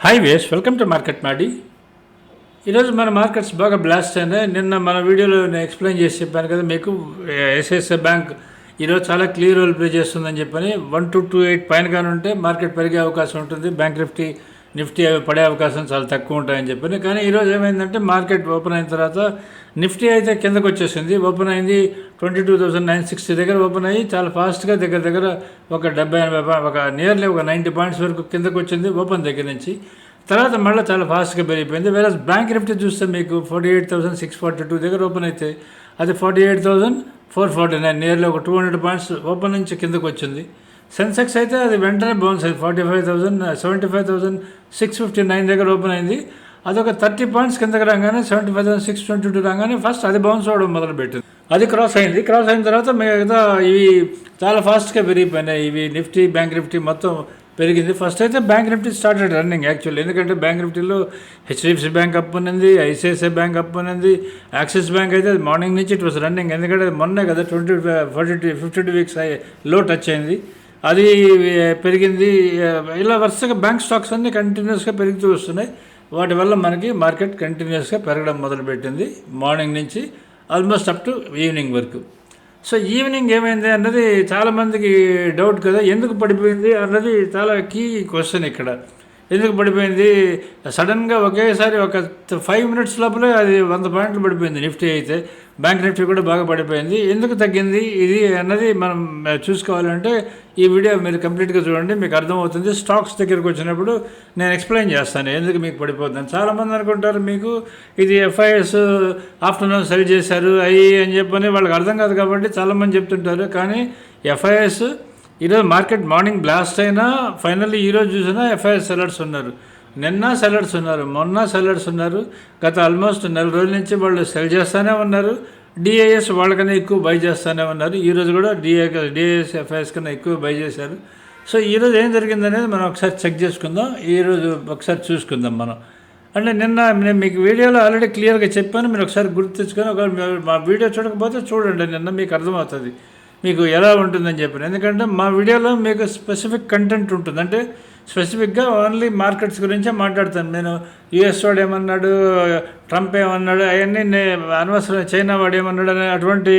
Hi guys welcome to market మాడి ఈరోజు మన మార్కెట్స్ బాగా బ్లాస్ట్ అయినాయి. నిన్న మన వీడియోలో నేను ఎక్స్ప్లెయిన్ చేసి చెప్పాను కదా మీకు ఎస్ఎస్ఏ బ్యాంక్ ఈరోజు చాలా క్లియర్ రోల్ ప్లే చేస్తుందని చెప్పని వన్ టు టూ ఎయిట్ పైన కానీ ఉంటే మార్కెట్ పెరిగే అవకాశం ఉంటుంది. బ్యాంక్ నిఫ్టీ నిఫ్టీ అవి పడే అవకాశం చాలా తక్కువ ఉంటాయని చెప్పింది కానీ ఈరోజు ఏమైందంటే మార్కెట్ ఓపెన్ అయిన తర్వాత నిఫ్టీ అయితే కిందకు వచ్చేసింది. ఓపెన్ అయింది twenty two thousand nine sixty దగ్గర ఓపెన్ అయ్యి చాలా ఫాస్ట్గా దగ్గర దగ్గర ఒక డెబ్బై ఎనభై ఒక నియర్లీ ఒక నైంటీ పాయింట్స్ వరకు కిందకు వచ్చింది ఓపెన్ దగ్గర నుంచి. తర్వాత మళ్ళీ చాలా ఫాస్ట్గా పెరిగిపోయింది. వేరే బ్యాంక్ నిఫ్టీ చూస్తే మీకు forty eight thousand six forty two దగ్గర ఓపెన్ అయితే అది forty eight thousand four forty nine nearly ఒక టూ హండ్రెడ్ పాయింట్స్ ఓపెన్ నుంచి కిందకు వచ్చింది. సెన్సెక్స్ అయితే అది వెంటనే బౌన్స్ అయింది forty five thousand seventy five thousand six fifty nine దగ్గర ఓపెన్ అయింది. అదొక థర్టీ పాయింట్స్ కిందకి రాగానే seventy five thousand six twenty two రాగానే ఫస్ట్ అది బౌన్స్ అవ్వడం మొదలుపెట్టింది. అది క్రాస్ అయింది. క్రాస్ అయిన తర్వాత మిగతా ఇవి చాలా ఫాస్ట్గా పెరిగిపోయినాయి. ఇవి నిఫ్టీ బ్యాంక్ నిఫ్టీ మొత్తం పెరిగింది. ఫస్ట్ అయితే Bank Nifty started running actually. ఎందుకంటే బ్యాంక్ నిఫ్టీలో హెచ్డిఎఫ్సి బ్యాంక్ అప్ ఉన్నది ఐసిఐసిఐ బ్యాంక్ అప్ ఉన్నది యాక్సిస్ బ్యాంక్ అయితే మార్నింగ్ నుంచి ఇట్ వాస్ రన్నింగ్. ఎందుకంటే మొన్నే కదా twenty forty two fifty two వీక్స్లో touch అయింది. అది పెరిగింది ఇలా వరుసగా బ్యాంక్ స్టాక్స్ అన్నీ కంటిన్యూస్గా పెరుగుతూ వస్తున్నాయి. వాటి వల్ల మనకి మార్కెట్ కంటిన్యూస్గా పెరగడం మొదలుపెట్టింది మార్నింగ్ నుంచి ఆల్మోస్ట్ అప్ టు ఈవినింగ్ వరకు. సో ఈవినింగ్ ఏమైంది అన్నది చాలామందికి డౌట్ కదా ఎందుకు పడిపోయింది అన్నది చాలా కీ క్వశ్చన్ ఇక్కడ. ఎందుకు పడిపోయింది? సడన్గా ఒకేసారి ఒక ఫైవ్ మినిట్స్ లోపలే అది వంద పాయింట్లు పడిపోయింది నిఫ్టీ అయితే. బ్యాంక్ నిఫ్టీ కూడా బాగా పడిపోయింది. ఎందుకు తగ్గింది? ఇది అన్నది మనం చూసుకోవాలంటే ఈ వీడియో మీరు కంప్లీట్గా చూడండి మీకు అర్థమవుతుంది. స్టాక్స్ దగ్గరికి వచ్చినప్పుడు నేను ఎక్స్ప్లెయిన్ చేస్తాను ఎందుకు మీకు పడిపోతుంది చాలామంది అనుకుంటారు మీకు ఇది ఎఫ్ఐఎస్ ఆఫ్టర్నూన్ సెల్ చేశారు అయ్యి అని చెప్పని వాళ్ళకి అర్థం కాదు కాబట్టి చాలామంది చెప్తుంటారు. కానీ ఎఫ్ఐఎస్ ఈరోజు మార్కెట్ మార్నింగ్ బ్లాస్ట్ అయినా ఫైనల్లీ ఈరోజు చూసినా ఎఫ్ఐఆర్ సెలర్స్ ఉన్నారు. నిన్న సెలర్స్ ఉన్నారు మొన్న సెలర్స్ ఉన్నారు. గత ఆల్మోస్ట్ నెల రోజుల నుంచి వాళ్ళు సెల్ చేస్తూనే ఉన్నారు. డిఐఎస్ వాళ్ళకన్నా ఎక్కువ బై చేస్తూనే ఉన్నారు. ఈరోజు కూడా డిఐ డిఐఎస్ ఎఫ్ఐఎస్ కన్నా ఎక్కువ బై చేశారు. సో ఈరోజు ఏం జరిగిందనేది మనం ఒకసారి చెక్ చేసుకుందాం. ఈరోజు ఒకసారి చూసుకుందాం మనం. అంటే నిన్న నేను మీకు వీడియోలో ఆల్రెడీ క్లియర్గా చెప్పాను. మీరు ఒకసారి గుర్తు తెచ్చుకొని ఒక మా వీడియో చూడకపోతే చూడండి. నిన్న మీకు అర్థమవుతుంది. మీకు ఎలా ఉంటుందని చెప్పాను. ఎందుకంటే మా వీడియోలో మీకు స్పెసిఫిక్ కంటెంట్ ఉంటుంది. అంటే స్పెసిఫిక్గా ఓన్లీ మార్కెట్స్ గురించే మాట్లాడతాను. నేను యుఎస్ వాడు ఏమన్నాడు ట్రంప్ ఏమన్నాడు అవన్నీ నే అనవసరం. చైనా వాడు ఏమన్నాడు అనే అటువంటి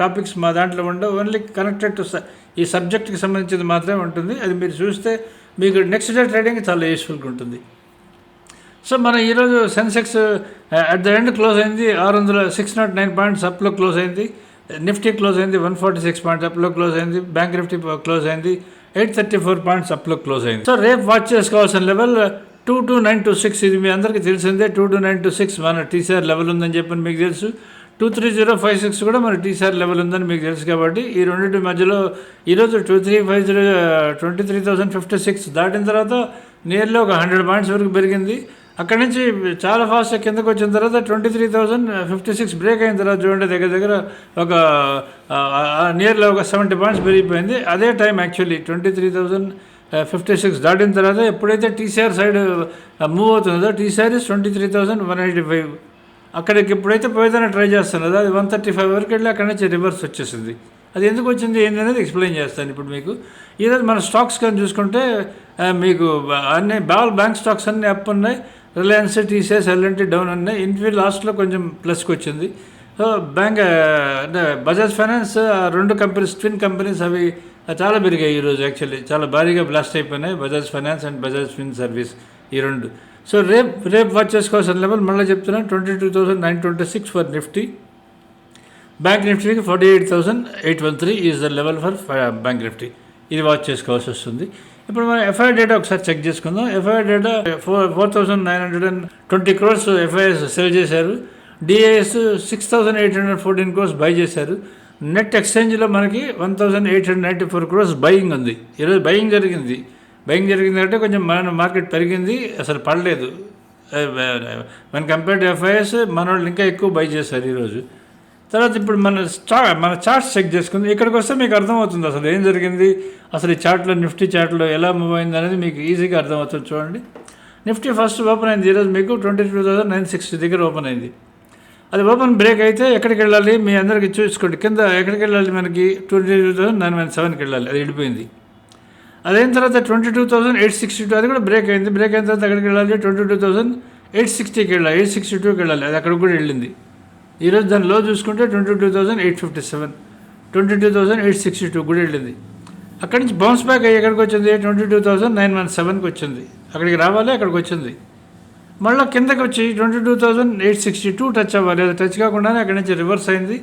టాపిక్స్ మా దాంట్లో ఉండవు. ఓన్లీ కనెక్టెడ్ టు ఈ సబ్జెక్ట్కి సంబంధించింది మాత్రమే ఉంటుంది. అది మీరు చూస్తే మీకు నెక్స్ట్ డే ట్రేడింగ్ చాలా యూస్ఫుల్గా ఉంటుంది. సో మనం ఈరోజు Sensex at the end close అయింది. ఆరు వందల సిక్స్ నాట్ నైన్ పాయింట్స్ అప్లో క్లోజ్ అయింది. నిఫ్టీ క్లోజ్ అయింది వన్ ఫార్టీ సిక్స్ పాయింట్స్ అప్లో క్లోజ్ అయింది. బ్యాంక్ నిఫ్టీ క్లోజ్ అయింది. ఎయిట్ థర్టీ ఫోర్ పాయింట్స్ అప్లో క్లోజ్ అయింది. సో రేపు వాచ్ చేసుకోవాల్సిన level two two nine two six. ఇది మీ అందరికీ తెలిసిందే. Two two nine two six మన టీసీఆర్ లెవెల్ ఉందని చెప్పి మీకు తెలుసు. Two three zero five six కూడా మన టీసీఆర్ లెవెల్ ఉందని మీకు తెలుసు కాబట్టి ఈ రెండింటి మధ్యలో ఈరోజు two three five zero twenty three thousand fifty six దాటిన తర్వాత నియర్లీ ఒక హండ్రెడ్ పాయింట్స్ వరకు పెరిగింది. అక్కడి నుంచి చాలా ఫాస్ట్ కిందకు వచ్చిన తర్వాత twenty three thousand fifty six break అయిన తర్వాత చూడండి దగ్గర దగ్గర ఒక uh, uh, నియర్లీ ఒక సెవెంటీ పాయింట్స్ పెరిగిపోయింది. అదే time actually twenty three thousand fifty six దాటిన తర్వాత ఎప్పుడైతే టీసీఆర్ సైడ్ మూవ్ అవుతుందో TCR is twenty three thousand one eighty five అక్కడికి ఎప్పుడైతే పోయేదాన్ని ట్రై చేస్తున్నదో అది వన్ థర్టీ ఫైవ్ వరకు వెళ్ళి అక్కడి నుంచి రివర్స్ వచ్చేసింది. అది ఎందుకు వచ్చింది ఏంది అనేది ఎక్స్ప్లెయిన్ చేస్తాను ఇప్పుడు మీకు. ఈరోజు మన స్టాక్స్ కానీ చూసుకుంటే uh, మీకు అన్ని బాల్ బ్యాంక్ స్టాక్స్ అన్నీ అప్ ఉన్నాయి. రిలయన్స్ టీసీఎస్ ఎల్ఎన్టీ డౌన్ ఉన్నాయి ఇన్ఫీ లాస్ట్లో కొంచెం ప్లస్కి వచ్చింది. సో బ్యాంక్ అంటే బజాజ్ ఫైనాన్స్ రెండు కంపెనీస్ ట్విన్ కంపెనీస్ అవి చాలా పెరిగాయి ఈరోజు యాక్చువల్లీ. చాలా భారీగా బ్లాస్ట్ అయిపోయినాయి. Bajaj Finance and Bajaj Fin Service ఈ రెండు. సో రేపు రేపు వాచ్ చేసుకోవాల్సిన లెవెల్ మళ్ళీ చెప్తున్నాను. Twenty two thousand nine twenty six for Nifty. Bank నిఫ్టీకి forty eight thousand eight one three is the level for Bank Nifty. ఇది watch చేసుకోవాల్సి వస్తుంది. ఇప్పుడు మనం ఎఫ్ఐఆర్ డేటా ఒకసారి చెక్ చేసుకుందాం. FIR data four four thousand nine hundred and twenty crores FIs sell చేశారు. DIs six thousand eight hundred fourteen crores buy చేశారు. Net ఎక్స్చేంజ్లో మనకి one thousand eight hundred ninety four crores buying ఉంది. ఈరోజు buying జరిగింది. Buying జరిగింది అంటే కొంచెం మన మార్కెట్ పెరిగింది. అసలు పడలేదు. మన కంపేర్ టు ఎఫ్ఐఎస్ మన వాళ్ళు ఇంకా ఎక్కువ బై చేశారు ఈరోజు. తర్వాత ఇప్పుడు మన స్టా మన చార్ట్స్ చెక్ చేసుకుంది. ఇక్కడికి వస్తే మీకు అర్థమవుతుంది అసలు ఏం జరిగింది? అసలు ఈ చార్ట్లో నిఫ్టీ చార్ట్లో ఎలా మూవ్ అయింది అనేది మీకు ఈజీగా అర్థమవుతుంది చూడండి. నిఫ్టీ ఫస్ట్ ఓపెన్ అయింది. ఈరోజు మీకు twenty two thousand nine sixty దగ్గర ఓపెన్ అయింది. అది ఓపెన్ బ్రేక్ అయితే ఎక్కడికి వెళ్ళాలి? మీ అందరికి చూసుకోండి. కింద ఎక్కడికి వెళ్ళాలి మనకి? Twenty two thousand nine one సెవెన్కి వెళ్ళాలి. అది వెళ్ళిపోయింది. అదైన తర్వాత twenty two thousand eight sixty two అది కూడా బ్రేక్ అయింది. బ్రేక్ అయిన తర్వాత ఎక్కడికి వెళ్ళాలి? ట్వంటీ టూ థౌసండ్ ఎయిట్ సిక్స్టీకి వెళ్ళాలి. ఎయిట్ సిక్స్టీ టూకి వెళ్ళాలి. అది అక్కడికి కూడా వెళ్ళింది. ఈరోజు దాని లో చూసుకుంటే twenty two thousand eight fifty seven twenty two thousand eight sixty two కూడా వెళ్ళింది అక్కడి నుంచి బౌన్స్ బ్యాక్ అయ్యి ఎక్కడికి వచ్చింది? Twenty two thousand nine one సెవెన్కి వచ్చింది. అక్కడికి రావాలి అక్కడికి వచ్చింది. మళ్ళీ కిందకి వచ్చి twenty two thousand eight sixty two touch అవ్వాలి. అది టచ్ కాకుండానే అక్కడి నుంచి రివర్స్ అయింది.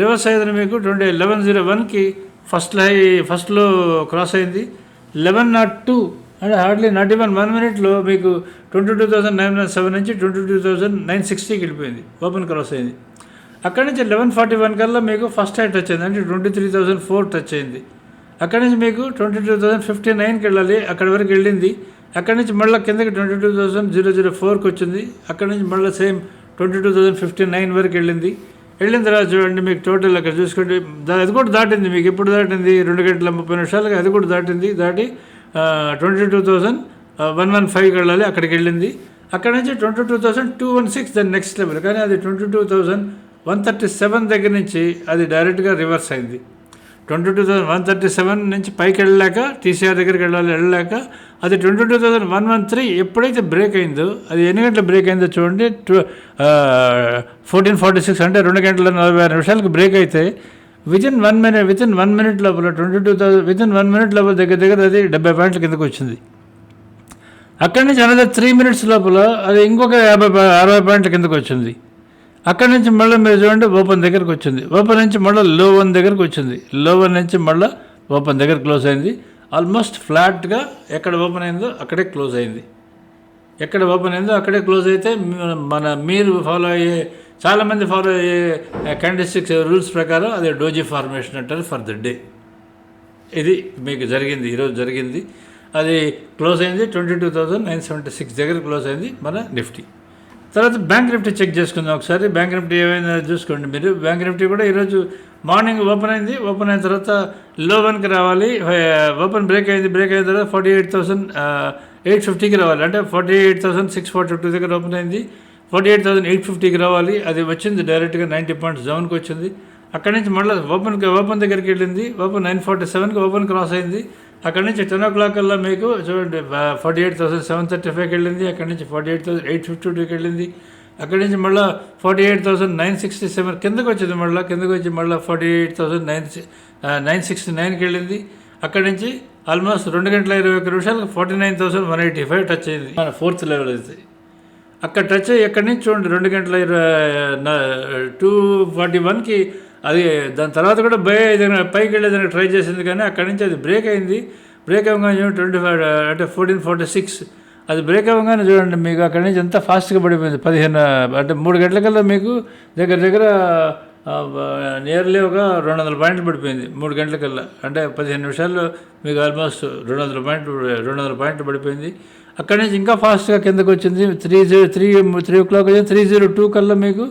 రివర్స్ అయ్యింది మీకు ట్వంటీ లెవెన్ జీరో వన్కి ఫస్ట్ హై ఫస్ట్లో క్రాస్ అయింది. లెవెన్ నాట్ టూ అంటే హార్డ్లీ నాట్ ఈవెన్ వన్ మినిట్లో మీకు twenty two thousand nine one seven నుంచి ట్వంటీ టూ థౌసండ్ నైన్ సిక్స్టీకి వెళ్ళిపోయింది. ఓపెన్ క్రాస్ అయింది. అక్కడి నుంచి లెవెన్ ఫార్టీ వన్ కల్లా మీకు ఫస్ట్ హై టచ్ అయింది అంటే twenty three thousand four touch అయింది. అక్కడి నుంచి మీకు ట్వంటీ టూ థౌసండ్ ఫిఫ్టీ నైన్కి వెళ్ళాలి. అక్కడి వరకు వెళ్ళింది. అక్కడి నుంచి మళ్ళీ కిందకి twenty two thousand zero zero ఫోర్కి వచ్చింది. అక్కడి నుంచి మళ్ళీ same twenty two thousand fifty nine వరకు వెళ్ళింది. వెళ్ళిన తర్వాత చూడండి మీకు టోటల్ అక్కడ చూసుకోండి దా- అది కూడా దాటింది మీకు. ఎప్పుడు దాటింది? రెండు గంటల ముప్పై నిమిషాలకి అది కూడా దాటింది. దాటి twenty two thousand one one ఫైవ్కి వెళ్ళాలి. అక్కడికి వెళ్ళింది. అక్కడ నుంచి twenty two thousand two one six దాని నెక్స్ట్ లెవెల్ కానీ అది twenty two thousand one thirty seven దగ్గర నుంచి అది డైరెక్ట్గా రివర్స్ అయింది. Twenty two thousand one thirty seven నుంచి పైకి వెళ్ళలేక టీసీఆర్ దగ్గరికి వెళ్ళాలి వెళ్ళలేక అది twenty two thousand one one three ఎప్పుడైతే బ్రేక్ అయిందో అది ఎన్ని గంటల బ్రేక్ అయిందో చూడండి టూ ఫోర్టీన్ ఫార్టీ సిక్స్ అంటే రెండు గంటల నలభై ఆరు నిమిషాలకు బ్రేక్ అయితే within one minute within one minute లోపల twenty two thousand within one minute లోపల దగ్గర దగ్గర అది డెబ్బై పాయింట్ల కిందకు వచ్చింది. అక్కడి నుంచి అనదర్ త్రీ మినిట్స్ లోపల అది ఇంకొక యాభై అరవై పాయింట్ల కిందకు వచ్చింది. అక్కడి నుంచి మళ్ళీ మీరు చూడండి ఓపెన్ దగ్గరకు వచ్చింది. ఓపెన్ నుంచి మళ్ళీ లో వన్ దగ్గరకు వచ్చింది. లో వన్ నుంచి మళ్ళీ ఓపెన్ దగ్గర క్లోజ్ అయింది. ఆల్మోస్ట్ ఫ్లాట్గా ఎక్కడ ఓపెన్ అయిందో అక్కడే క్లోజ్ అయింది. ఎక్కడ ఓపెన్ అయిందో అక్కడే క్లోజ్ అయితే మన మీరు ఫాలో అయ్యే చాలామంది ఫాలో అయ్యే క్యాండిస్టిక్స్ రూల్స్ ప్రకారం అదే డోజీ ఫార్మేషన్ అంటారు ఫర్ ద డే. ఇది మీకు జరిగింది ఈరోజు జరిగింది. అది క్లోజ్ అయింది twenty two thousand nine seventy six దగ్గర క్లోజ్ అయింది మన నిఫ్టీ. తర్వాత బ్యాంక్ నిఫ్టీ చెక్ చేసుకుందాం ఒకసారి. బ్యాంక్ నిఫ్టీ ఏమైనా చూసుకోండి మీరు. బ్యాంక్ నిఫ్టీ కూడా ఈరోజు మార్నింగ్ ఓపెన్ అయింది. ఓపెన్ అయిన తర్వాత లో వన్కి రావాలి ఓపెన్ బ్రేక్ అయింది. బ్రేక్ అయిన తర్వాత ఫార్టీ ఎయిట్ థౌసండ్ ఎయిట్ ఫిఫ్టీకి రావాలి. అంటే forty eight thousand six forty two దగ్గర ఓపెన్ అయింది. ఫార్టీ ఎయిట్ థౌసండ్ ఎయిట్ ఫిఫ్టీకి రావాలి. అది వచ్చింది డైరెక్ట్గా నైంటీ పాయింట్స్ సెవెన్కి వచ్చింది. అక్కడి నుంచి మళ్ళీ ఓపెన్ ఓపెన్ దగ్గరికి వెళ్ళింది. ఓపెన్ నైన్ ఫార్టీ సెవెన్కి ఓపెన్ క్రాస్ అయింది. అక్కడి నుంచి టెన్ ఓ క్లాక్ కల్లా మీకు చూడండి forty eight thousand seven thirty ఫైవ్కి వెళ్ళింది అక్కడి నుంచి forty eight thousand eight fifty టూకి వెళ్ళింది. అక్కడి నుంచి మళ్ళీ forty eight thousand nine sixty seven కిందకు వచ్చింది మళ్ళీ కిందకు వచ్చి మళ్ళీ forty eight thousand nine nine sixty నైన్కి వెళ్ళింది. అక్కడి నుంచి ఆల్మోస్ట్ రెండు గంటల ఇరవై ఒక్క నిమిషాలకు forty nine thousand one eighty five touch అయింది. మన ఫోర్త్ లెవెల్ అయితే అక్కడ టచ్ అయ్యి ఎక్కడి నుంచి చూడండి రెండు గంటల టూ ఫార్టీ వన్కి అది దాని తర్వాత కూడా బై ఏదైనా పైకి వెళ్ళేదానికి ట్రై చేసింది కానీ అక్కడి నుంచి అది బ్రేక్ అయింది. బ్రేక్ అవ్వగానే ట్వంటీ ఫైవ్ అంటే ఫోర్టీన్ ఫార్టీ సిక్స్. అది బ్రేక్ అవ్వగానే చూడండి మీకు అక్కడి నుంచి ఎంత ఫాస్ట్గా పడిపోయింది. పదిహేను అంటే మూడు గంటలకల్లా మీకు దగ్గర దగ్గర నియర్లీ ఒక రెండు వందల పాయింట్లు పడిపోయింది మూడు గంటలకల్లా అంటే పదిహేను నిమిషాల్లో మీకు ఆల్మోస్ట్ రెండు వందల పాయింట్లు రెండు వందల పాయింట్లు పడిపోయింది. అక్కడి నుంచి ఇంకా ఫాస్ట్గా కిందకు వచ్చింది three zero three three o'clock వచ్చింది త్రీ జీరో టూ కల్లా మీకు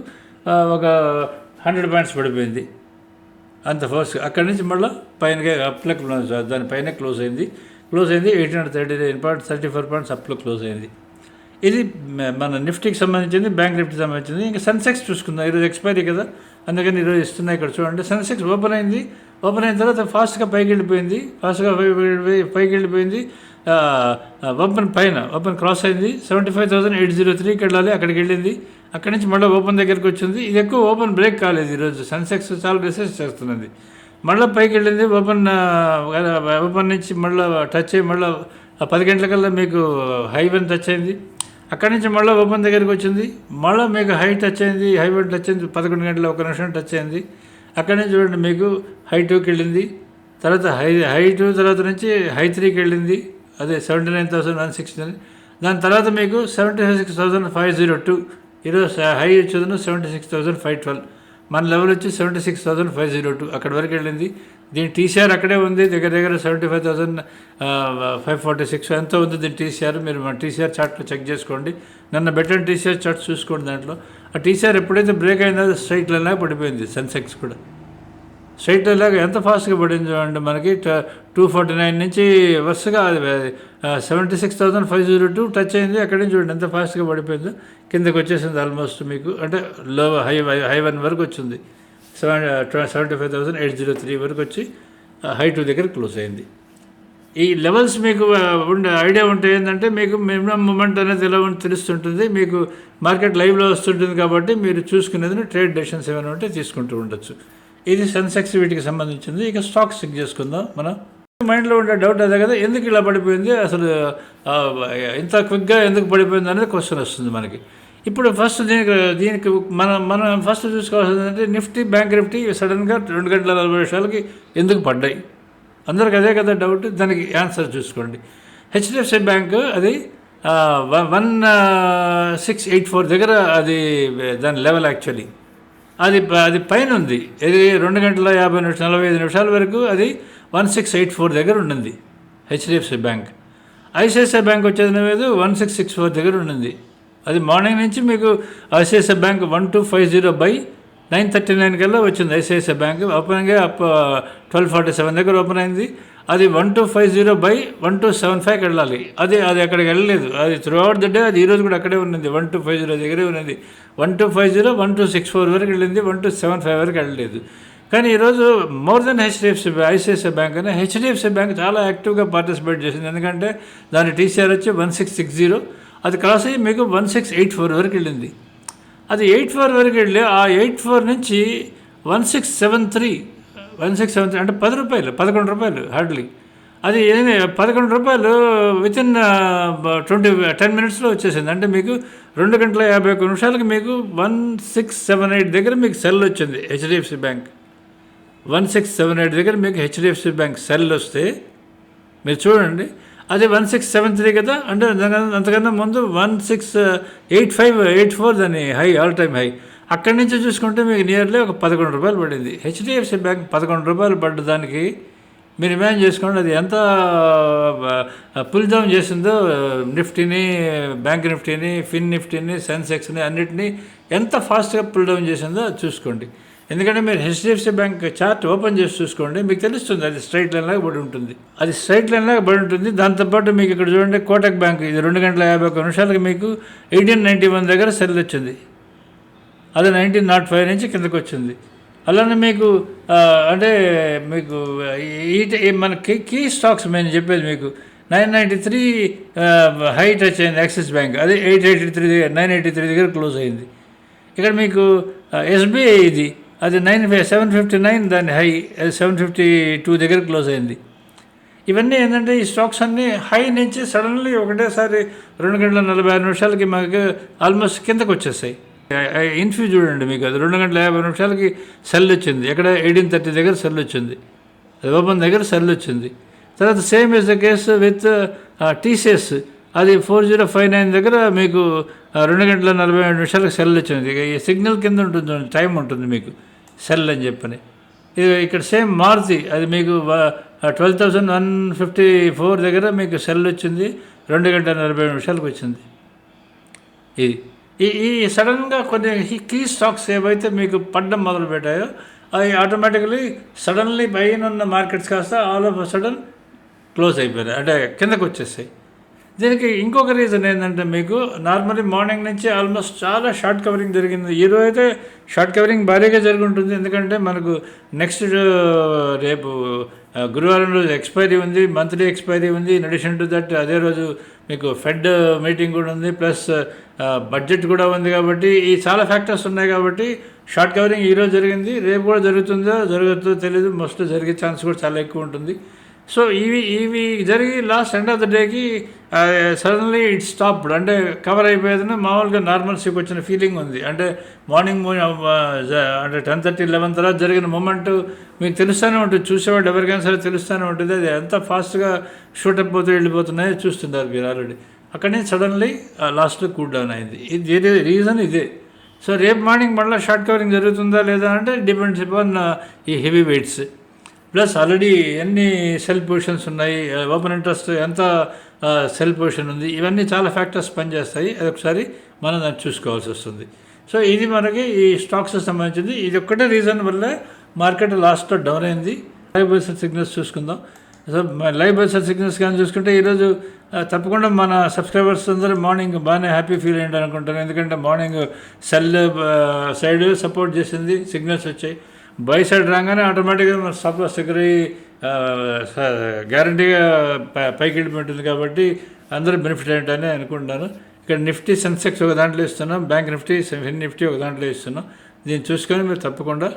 ఒక హండ్రెడ్ పాయింట్స్ పడిపోయింది. అంత ఫస్ట్ అక్కడి నుంచి మళ్ళీ పైన అప్లో క్లోజ్ దానిపైన క్లోజ్ అయింది. క్లోజ్ అయింది eight hundred thirty nine point thirty four points అప్లో close అయింది. ఇది మన నిఫ్టీకి సంబంధించింది బ్యాంక్ నిఫ్టీకి సంబంధించింది. ఇంకా సెన్సెక్స్ చూసుకుందాం. ఈరోజు ఎక్స్పైరీ కదా. అందుకని ఈరోజు ఇస్తున్నాయి ఇక్కడ చూడండి. సెన్సెక్స్ ఓపెన్ అయింది. ఓపెన్ అయిన తర్వాత ఫాస్ట్గా పైకి వెళ్ళిపోయింది. ఫాస్ట్గా పైకి వెళ్ళిపోయి పైకి వెళ్ళిపోయింది. ఓపెన్ పైన ఓపెన్ క్రాస్ అయింది. Seventy five thousand eight zero త్రీకి వెళ్ళాలి అక్కడికి వెళ్ళింది. అక్కడి నుంచి మళ్ళీ ఓపెన్ దగ్గరికి వచ్చింది. ఇది ఎక్కువ ఓపెన్ బ్రేక్ కాలేదు ఈరోజు. సెన్సెక్స్ చాలా రిసెర్చ్ చేస్తున్నది. మళ్ళీ పైకి వెళ్ళింది. ఓపెన్ ఓపెన్ నుంచి మళ్ళీ టచ్ అయ్యి మళ్ళీ పది గంటలకల్లా మీకు హై వన్ టచ్ అయింది. అక్కడి నుంచి మళ్ళీ ఓపెన్ దగ్గరికి వచ్చింది. మళ్ళీ మీకు హై టచ్ అయింది. హై వన్ టచ్ అయింది. పదకొండు గంటల ఒక నిమిషం టచ్ అయింది. అక్కడి నుంచి చూడండి మీకు హై టూకి వెళ్ళింది. తర్వాత హై హై టూ తర్వాత నుంచి హై త్రీకి వెళ్ళింది. అదే seventy nine thousand one sixty దాని తర్వాత మీకు seventy six thousand five zero two ఈరోజు హై వచ్చేది seventy six thousand five twelve మన లెవెల్ వచ్చి seventy six thousand five zero two అక్కడి వరకు వెళ్ళింది. దీని టీసీఆర్ అక్కడే ఉంది. దగ్గర దగ్గర seventy five thousand five forty six ఎంత ఉంది దీని టీసీఆర్ మీరు మన టీసీఆర్ చార్ట్లో చెక్ చేసుకోండి. నన్ను బెటర్ టీసీఆర్ చార్ట్ చూసుకోండి దాంట్లో. ఆ టీసీఆర్ ఎప్పుడైతే బ్రేక్ అయిందో స్ట్రైట్ పడిపోయింది. సెన్సెక్స్ కూడా. స్ట్రైట్ లాగా ఎంత ఫాస్ట్గా పడింది చూడండి మనకి టూ ఫార్టీ నైన్ నుంచి వరుసగా అది seventy six thousand five zero two touch అయింది. అక్కడి నుంచి చూడండి ఎంత ఫాస్ట్గా పడిపోయిందో. కిందకి వచ్చేసింది ఆల్మోస్ట్ మీకు అంటే లో హై హై వన్ వరకు వచ్చింది. Seven seventy five thousand eight zero three వరకు వచ్చి హై టూ దగ్గర క్లోజ్ అయింది. ఈ లెవెల్స్ మీకు ఉండే ఐడియా ఉంటే ఏంటంటే మీకు మినిమం మూమెంట్ అనేది ఎలా ఉంటుందో తెలుస్తుంటుంది. మీకు మార్కెట్ లైవ్లో వస్తుంటుంది కాబట్టి మీరు చూసుకునేది ట్రేడ్ డెసిషన్స్ ఏమైనా ఉంటే తీసుకుంటూ ఉండొచ్చు. ఇది సెన్సెక్స్ వీటికి సంబంధించింది. ఇక స్టాక్స్ చెక్ చేసుకుందాం. మనం మైండ్లో ఉండే డౌట్ అదే కదా ఎందుకు ఇలా పడిపోయింది అసలు ఇంత క్విక్గా ఎందుకు పడిపోయింది అనేది క్వశ్చన్ వస్తుంది మనకి. ఇప్పుడు ఫస్ట్ దీనికి దీనికి మనం మనం ఫస్ట్ చూసుకోవాల్సింది ఏంటంటే నిఫ్టీ బ్యాంక్ నిఫ్టీ సడన్గా రెండు గంటల నలభై నిమిషాలకి ఎందుకు పడ్డాయి? అందరికి అదే కదా డౌట్ దానికి ఆన్సర్ చూసుకోండి. హెచ్డిఎఫ్సి బ్యాంక్ అది వన్ సిక్స్ ఎయిట్ ఫోర్ దగ్గర అది దాని లెవెల్ యాక్చువల్లీ. అది అది పైన ఉంది. ఇది రెండు గంటల యాభై నిమిషాలు నలభై ఐదు నిమిషాల వరకు అది వన్ సిక్స్ ఎయిట్ ఫోర్ దగ్గర ఉండింది. HDFC bank. ఐసిఐసిఐ బ్యాంక్ వచ్చేది మీద వన్ సిక్స్ సిక్స్ ఫోర్ దగ్గర ఉండింది. అది మార్నింగ్ నుంచి మీకు ICICI bank one two five zero by nine thirty nine కల్లా వచ్చింది ఐసిఐసిఐ బ్యాంక్. ఓపెన్గా అప్ ట్వెల్వ్ ఫార్టీ సెవెన్ దగ్గర ఓపెన్ అయింది. అది one two five zero by one two seven ఫైవ్కి వెళ్ళాలి. అది అది అక్కడికి వెళ్ళలేదు. అది త్రూఅవుట్ ద డే అది ఈరోజు కూడా అక్కడే ఉన్నది. వన్ టూ ఫైవ్ జీరో దగ్గరే ఉన్నది. One two five zero one two six four వరకు వెళ్ళింది. వన్ టూ సెవెన్ ఫైవ్ వరకు వెళ్ళలేదు. కానీ ఈరోజు more than HDFC ICICI bank అని హెచ్డిఎఫ్సి బ్యాంక్ చాలా యాక్టివ్గా పార్టిసిపేట్ చేసింది. ఎందుకంటే దాని టీసీఆర్ వచ్చి వన్ సిక్స్ సిక్స్ జీరో అది క్రాస్ అయ్యి మీకు వన్ సిక్స్ ఎయిట్ ఫోర్ వరకు వెళ్ళింది. అది ఎయిట్ ఫోర్ వరకు వెళ్ళి ఆ ఎయిట్ ఫోర్ నుంచి one six seven three one six seven three అంటే పది రూపాయలు పదకొండు రూపాయలు హార్డ్లీ అది ఏమి పదకొండు రూపాయలు విత్ ఇన్ ట్వంటీ టెన్ మినిట్స్లో వచ్చేసింది. అంటే మీకు రెండు గంటల యాభై ఒక్క నిమిషాలకి మీకు వన్ సిక్స్ సెవెన్ ఎయిట్ దగ్గర మీకు సెల్ వచ్చింది HDFC bank one six seven eight దగ్గర మీకు హెచ్డిఎఫ్సి బ్యాంక్ సెల్ వస్తే మీరు చూడండి అది వన్ సిక్స్ సెవెన్ త్రీ కదా అంటే అంతకన్నా ముందు one six eight five eight four దాని హై ఆల్ టైమ్ హై అక్కడి నుంచి చూసుకుంటే మీకు నియర్లీ ఒక పదకొండు రూపాయలు పడింది. హెచ్డిఎఫ్సి బ్యాంక్ పదకొండు రూపాయలు పడ్డ దానికి మీరు ఇమాజిన్ చేసుకోండి అది ఎంత పుల్ డౌన్ చేసిందో నిఫ్టీని బ్యాంక్ నిఫ్టీని ఫిన్ నిఫ్టీని సెన్సెక్స్ని అన్నిటినీ ఎంత ఫాస్ట్గా పుల్ డౌన్ చేసిందో చూసుకోండి. ఎందుకంటే మీరు హెచ్డిఎఫ్సి బ్యాంక్ చార్ట్ ఓపెన్ చేసి చూసుకోండి మీకు తెలుస్తుంది అది స్ట్రైట్ లైన్ లాగా పడి ఉంటుంది. అది స్ట్రైట్ లైన్ లాగా పడి ఉంటుంది. దాంతోపాటు మీకు ఇక్కడ చూడండి కోటక్ బ్యాంక్ ఇది రెండు గంటల యాభై ఒక్క నిమిషాలకి మీకు ఎయిటీన్ నైంటీ వన్ దగ్గర సెల్ వచ్చింది. అది నైన్టీన్ నాట్ ఫైవ్ నుంచి కిందకు వచ్చింది. అలానే మీకు అంటే మీకు ఈ మన కీ కీ స్టాక్స్ నేను చెప్పేది మీకు nine ninety three high touch అయింది యాక్సిస్ బ్యాంక్. అదే ఎయిట్ ఎయిటీ త్రీ దగ్గర నైన్ ఎయిటీ త్రీ దగ్గర క్లోజ్ అయింది. ఇక్కడ మీకు ఎస్బీఐ ఇది అది నైన్ సెవెన్ ఫిఫ్టీ నైన్ దాని హై అది సెవెన్ ఫిఫ్టీ టూ దగ్గర క్లోజ్ అయింది. ఇవన్నీ ఏంటంటే ఈ స్టాక్స్ అన్నీ హై నుంచి సడన్లీ ఒకటేసారి రెండు గంటల నలభై ఆరు నిమిషాలకి మాకు ఆల్మోస్ట్ కిందకు వచ్చేస్తాయి ఇన్ఫ్యూ చూడండి మీకు. అది రెండు గంటల యాభై నిమిషాలకి సెల్ వచ్చింది. ఎక్కడ ఎయిటీన్ థర్టీ దగ్గర సెల్ వచ్చింది. ఓపెన్ దగ్గర సెల్ వచ్చింది. తర్వాత same is the case with TCS అది ఫోర్ జీరో ఫైవ్ నైన్ దగ్గర మీకు రెండు గంటల నలభై ఏడు నిమిషాలకు సెల్ వచ్చింది. ఇక ఈ సిగ్నల్ కింద ఉంటుంది టైం ఉంటుంది మీకు. సెల్ అని చెప్పని. ఇది ఇక్కడ సేమ్ మారుతి. అది మీకు twelve thousand one fifty four దగ్గర మీకు సెల్ వచ్చింది. రెండు గంటల నలభై నిమిషాలకు వచ్చింది. ఇది. ఈ ఈ సడన్గా కొన్ని కీ స్టాక్స్ ఏవైతే మీకు పడ్డం మొదలు పెట్టాయో అవి ఆటోమేటికలీ సడన్లీ పైన ఉన్న మార్కెట్స్ కాస్త ఆల్ ఆఫ్ సడన్ క్లోజ్ అయిపోయినాయి అంటే కిందకు వచ్చేసాయి. దీనికి ఇంకొక రీజన్ ఏంటంటే మీకు నార్మల్లీ మార్నింగ్ నుంచి ఆల్మోస్ట్ చాలా షార్ట్ కవరింగ్ జరిగింది. ఈరోజు అయితే షార్ట్ కవరింగ్ భారీగా జరిగి ఉంటుంది. ఎందుకంటే మనకు నెక్స్ట్ రేపు గురువారం రోజు ఎక్స్పైరీ ఉంది మంత్లీ ఎక్స్పైరీ ఉంది. ఇన్ అడిషన్ టు దట్ అదే రోజు మీకు ఫెడ్ మీటింగ్ కూడా ఉంది. ప్లస్ బడ్జెట్ కూడా ఉంది కాబట్టి ఈ చాలా ఫ్యాక్టర్స్ ఉన్నాయి కాబట్టి షార్ట్ కవరింగ్ ఈరోజు జరిగింది రేపు కూడా జరుగుతుందో జరుగుతుందో తెలియదు మోస్ట్ జరిగే ఛాన్స్ కూడా చాలా ఎక్కువ ఉంటుంది. సో ఇవి ఇవి జరిగి లాస్ట్ ఎండ్ ఆఫ్ ద డేకి సడన్లీ ఇట్ స్టాప్డ్ అంటే కవర్ అయిపోయేదని మామూలుగా నార్మల్సీకి వచ్చిన ఫీలింగ్ ఉంది. అంటే మార్నింగ్ అంటే టెన్ థర్టీ లెవెన్ తర్వాత జరిగిన మూమెంట్ మీకు తెలుస్తూనే ఉంటుంది చూసేవాళ్ళు ఎవరికైనా సరే తెలుస్తూనే ఉంటుంది. అది ఎంత ఫాస్ట్గా షూటప్ పోతూ వెళ్ళిపోతున్నాయో చూస్తున్నారు మీరు ఆల్రెడీ. అక్కడి నుంచి సడన్లీ లాస్ట్లో కూల్ డౌన్ అయింది. ఇది రీజన్ ఇదే. సో రేపు మార్నింగ్ మళ్ళీ షార్ట్ కవరింగ్ జరుగుతుందా లేదా అంటే డిపెండ్స్ అపాన్ ఈ హెవీ వెయిట్స్ ప్లస్ ఆల్రెడీ ఎన్ని సెల్ పొజిషన్స్ ఉన్నాయి ఓపెన్ ఇంట్రెస్ట్ ఎంత సెల్ పొజిషన్ ఉంది ఇవన్నీ చాలా ఫ్యాక్టర్స్ పనిచేస్తాయి. అది ఒకసారి మనం దాన్ని చూసుకోవాల్సి వస్తుంది. సో ఇది మనకి ఈ స్టాక్స్ సంబంధించింది. ఇది ఒక్కటే రీజన్ వల్ల మార్కెట్ లాస్ట్లో డౌన్ అయింది. లైవ్ బల్సర్ సిగ్నల్స్ చూసుకుందాం. సో లైవ్ బల్సర్ సిగ్నల్స్ కానీ చూసుకుంటే ఈరోజు తప్పకుండా మన సబ్స్క్రైబర్స్ అందరూ మార్నింగ్ బాగానే హ్యాపీ ఫీల్ అయ్యండి అనుకుంటాను. ఎందుకంటే మార్నింగ్ సెల్ సైడ్ సపోర్ట్ చేసింది సిగ్నల్స్ వచ్చాయి. బై సైడ్ రాగానే ఆటోమేటిక్గా మన సబ్ లాస్ గ్యారంటీగా పైకి వెళ్ళిపోతుంది కాబట్టి అందరూ బెనిఫిట్ ఏంటని అనుకుంటున్నాను. ఇక్కడ నిఫ్టీ సెన్సెక్స్ ఒక దాంట్లో ఇస్తున్నాం బ్యాంక్ నిఫ్టీ సెవెన్ నిఫ్టీ ఒక దాంట్లో ఇస్తున్నాం. దీన్ని చూసుకొని మీరు తప్పకుండా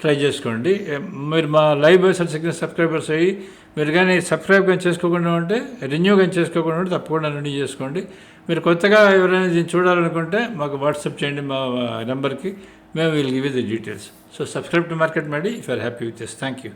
ట్రై చేసుకోండి. మీరు మా లైవ్ బస్ సిగ్నల్ సబ్స్క్రైబర్స్ అయ్యి మీరు కానీ సబ్స్క్రైబ్ కానీ చేసుకోకుండా ఉంటే రిన్యూ కానీ చేసుకోకుండా ఉంటే తప్పకుండా రిన్యూ చేసుకోండి. మీరు కొత్తగా ఎవరైనా దీన్ని చూడాలనుకుంటే మాకు వాట్సాప్ చేయండి మా నెంబర్కి మేము will give the details so subscribe to market మేడి if are happy with this thank you